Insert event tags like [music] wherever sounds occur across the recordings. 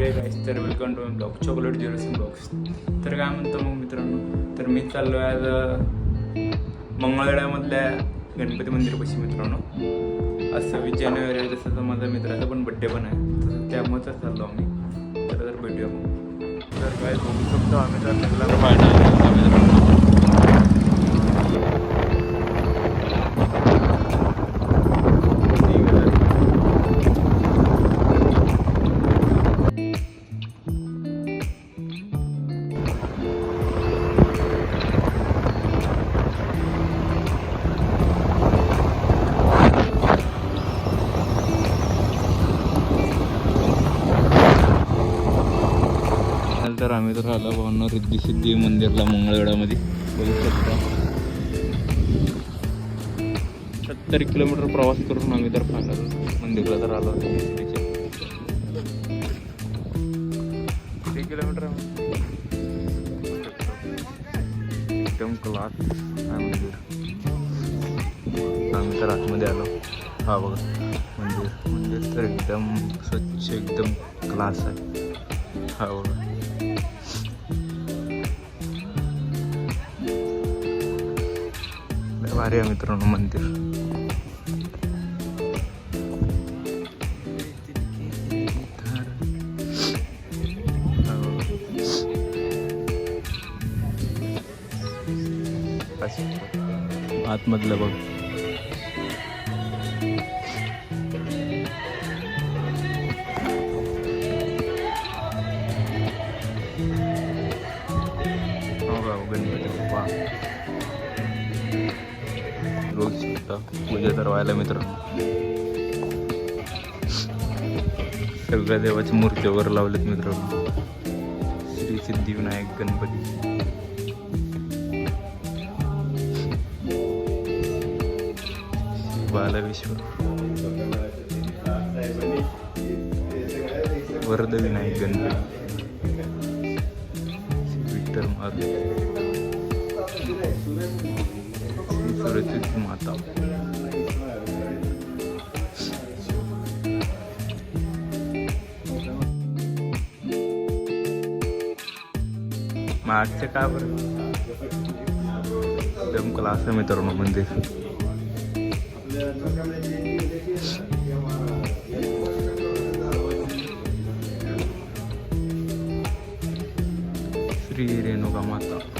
प्रिय गाईस तर welcome to blog chocolate ज्वेलर्सिंग ब्लॉग्स तर काय म्हणतो मग मित्रांनो? तर मी चाललो आहे आज मंगळवेळामधल्या गणपती मंदिरपाशी मित्रांनो. आज सव्वीस जानेवारी जसं तर माझा मित्राचा पण बड्डे पण आहे. तसं त्यामुळेच चाललो आम्ही. तर तर भेटूया मग. तर काय बघू शकतो आम्ही तर. नमस्कार आम्ही तर आला भावना रिद्धी सिद्धी मंदिरला मंगळगडामध्ये बघू शकता. सत्तर किलोमीटर प्रवास करून आम्ही तर फायनल मंदिरला तर आलो किती किलोमीटर एकदम क्लास मंदिर. आम्ही तर आतमध्ये आलो. हा बघा मंदिर मंदिर तर एकदम स्वच्छ एकदम क्लास आहे. हा बघा. भारी आहे मित्रांनो मंदिर. आतमधलं बघ. आता पूजा करवायला मित्र. सगळ्या देवाची मूर्ती वगैरे लावलेत मित्र. श्री सिद्धिविनायक गणपती. बालवेश्वर. वरद विनायक गणपती विठ्ठल सरस्वती माता मागचं का बरं? दमकला असं मित्रांनो मंदिर श्री रेणुका माता.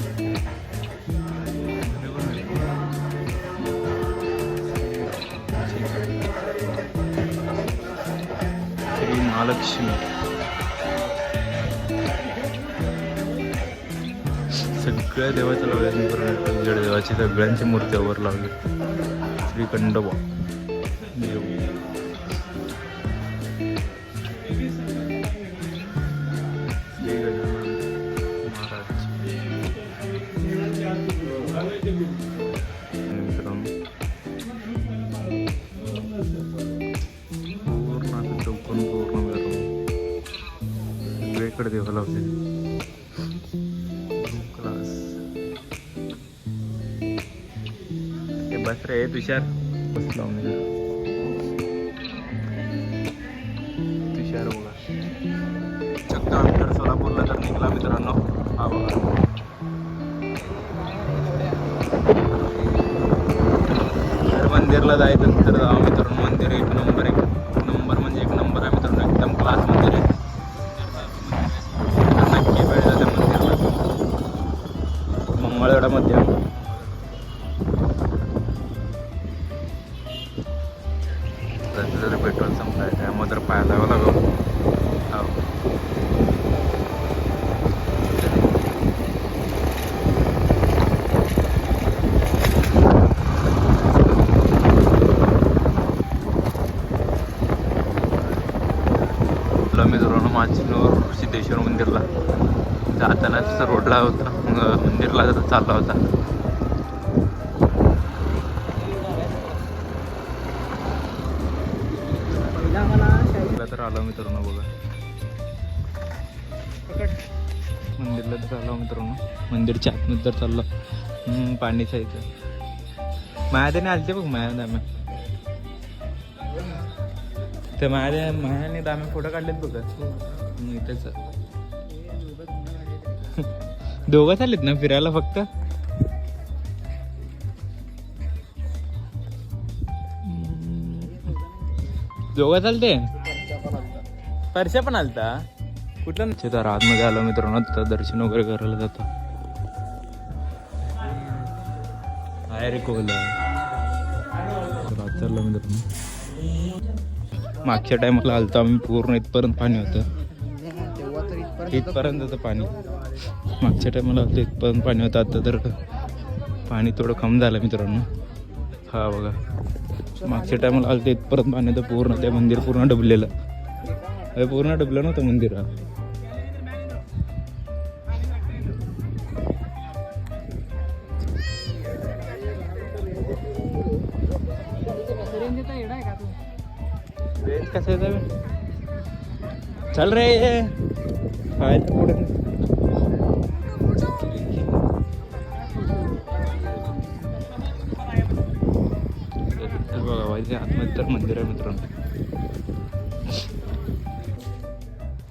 सगळ्या देवाच्या लावल्या जड देवाची सगळ्यांची मूर्त्यावर लावली. Shrikhand tadi kalau sini hmm. kelas. Oke, baterai itu share sebelumnya itu share ulah चक्का तर सोलापूरला तर निघला मित्रांनो हा बघा मंदिरला जायचं तर आम्ही तर महाबळेश्वर मंदिरला जातानाच रोडला होता. मंदिरला चालला होता. तर आलो मित्रांनो बघा. मंदिरला तर चाललो मित्रांनो मंदिरच्या आतमध्ये तर चाललो. पाणीचा माया मायाने आलते बघ माया दामे ते माया माया मायाने दामे फोटो काढलेत बघा. इथेच दोघं चाललेत ना फिरायला फक्त? दोघं चालते? परशा पण आलता. कुठलं तर आतमध्ये आलो मित्रांनो तर दर्शन वगैरे करायला जातो. आहे रे कोगला रात मित्रांनो. मागच्या टायमाला आलतो आम्ही पूर्ण इथपर्यंत पाणी होतं. इथपर्यंत होतं पाणी. मागच्या टायमाला आलतो इथपर्यंत पाणी होतं. आता तर पाणी थोडं कमी झालं मित्रांनो. हा बघा. मागच्या टायमाला आलं ते इथपर्यंत पाणी होतं पूर्ण. ते मंदिर पूर्ण डबलेलं. हे पूर्ण डबलं नव्हतं मंदिर. कसं? चल रे. काय ते पुढे बघा वाईचे आतमध्ये तर मंदिर आहे मित्रांनो.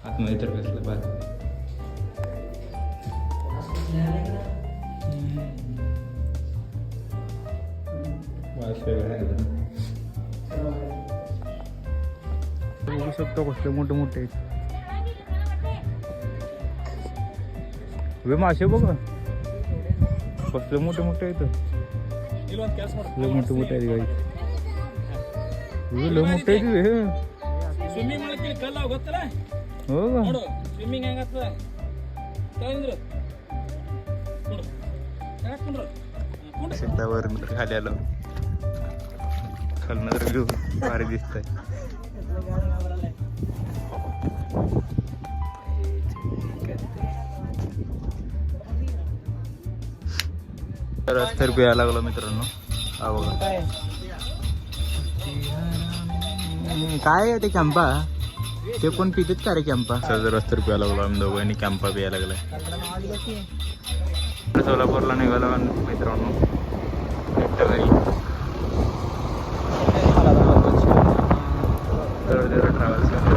आतमध्ये तर कसलं एकदम. बघू शकतो कसले मोठे मोठे वे मासे बघ कसले मोठे मोठे आहेत लय मोठे मोठे आहेत गाई लय मोठे आहेत हे. ಸ್ವಿಮ್ಮಿಂಗ್ ಮಾಡಕ್ಕೆ ಕಲ್ಲ ಗೊತ್ತಲ್ಲ हो का ನೋಡು ಸ್ವಿಮ್ಮಿಂಗ್ ಹೆಂಗಾಗ್ತದ ತಗೊಂಡ್ರು ನೋಡು ಯಾಕೆ ಕುಂಡ್ರು ಕುಂಡ್ರು शेतावर नंतर खाली आलो खालनं तर व्ह्यू भारी दिसतंय [laughs] तर रस्त्यावर रुपये लागलो मित्रांनो. हा बघा. काय ते कॅम्पा? ते पण पितेत का रे कॅम्पा? सर रस्त्यावर रुपया लागलो आम्ही दोघांनी. कॅम्पा पिया लागलाय. सोलापूरला निघालो मित्रांनो. एकटं तर ट्रॅव्हल्स